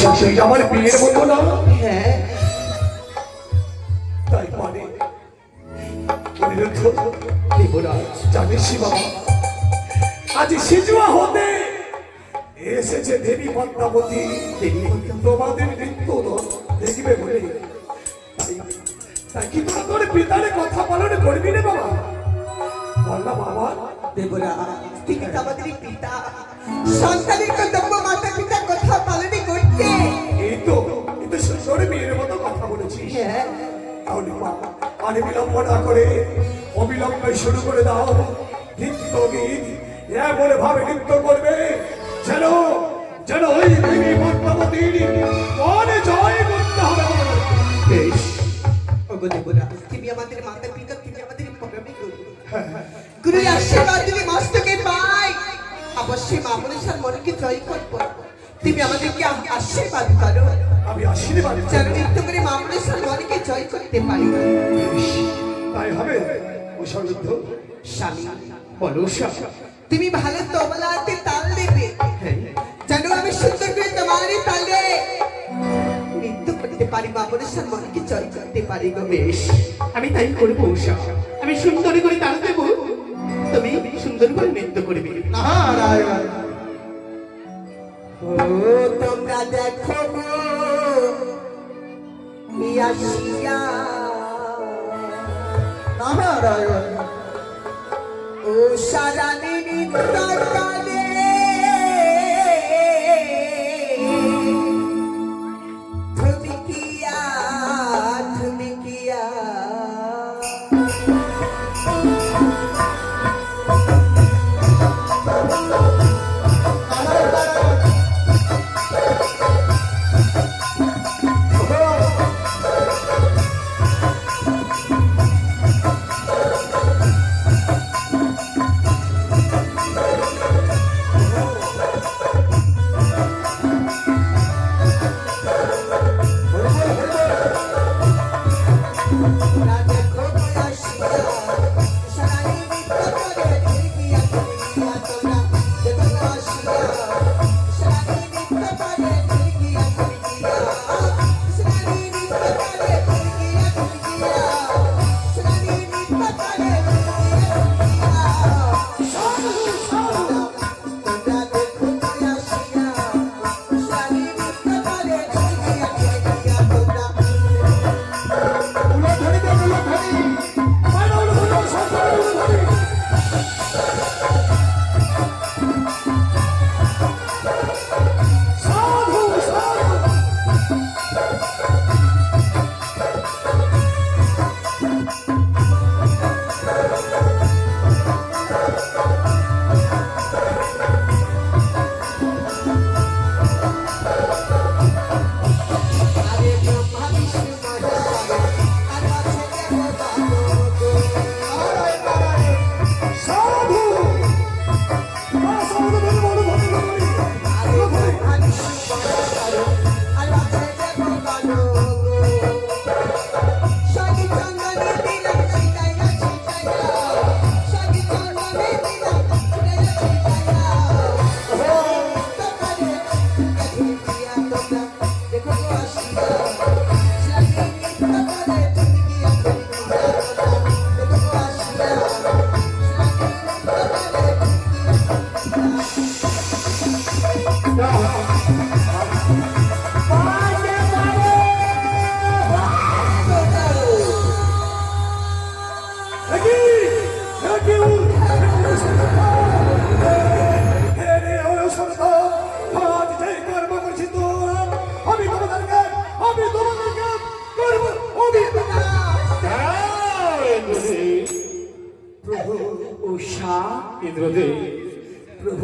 তুই আমার বিয়ের মতো না? হ্যাঁ। তাই মানে অনিরুদ্ধ দেবরাজ জানিস বাবা আজ সিজুয়া হতে এসেছে দেবী পদ্মাবতী। তোমাদের নৃত্য দেখবে বলে। তাই- তাই কি তোর পিতারে কথা পালন করবি রে বাবা? বল না বাবা। তিনি আমাদের পিতা। সন্তানের কর্তব্য মাতা সুন্দর মেয়ের মতো কথা বলেছিস? হ্যাঁ। তাহলে মা আর বিলম্ব না করে অবিলম্বে শুরু করে দাও। নৃত্য গীত এমন ভাবে নৃত্য করবে যেন যেন ওই দেবী পদ্মাবতীর মনে জয় করতে হবে বেশ। তুমি আমাদের মাতা পিতা তুমি আমাদের গুরু। গুরুর আশীর্বাদ যদি মস্তকে পাই। অবশ্যই মা মনীষার মনকে জয় করব। তুমি আমাদেরকে আশীর্বাদ করো। আমি আশীর্বাদ যেন নৃত্য করে মা মনীষার মনকে জয় করতে পারি। তাই হবে ও সমৃদ্ধ। স্বামী বলো তুমি ভালো তবলাতে তাল দেবে। যেন আমি সুন্দর করে তোমারই তালে নৃত্য করতে পারি মা মনীষার মনকে জয় করতে পারি গো। বেশ আমি তাই করব উষা আমি সুন্দর করে তাল দেবো। তুমি সুন্দর করে নৃত্য করবে। দেখো ইয়াশিয়া নারায়ণ ও সারানি নৃত্য ইন্দ্রদেব প্রভু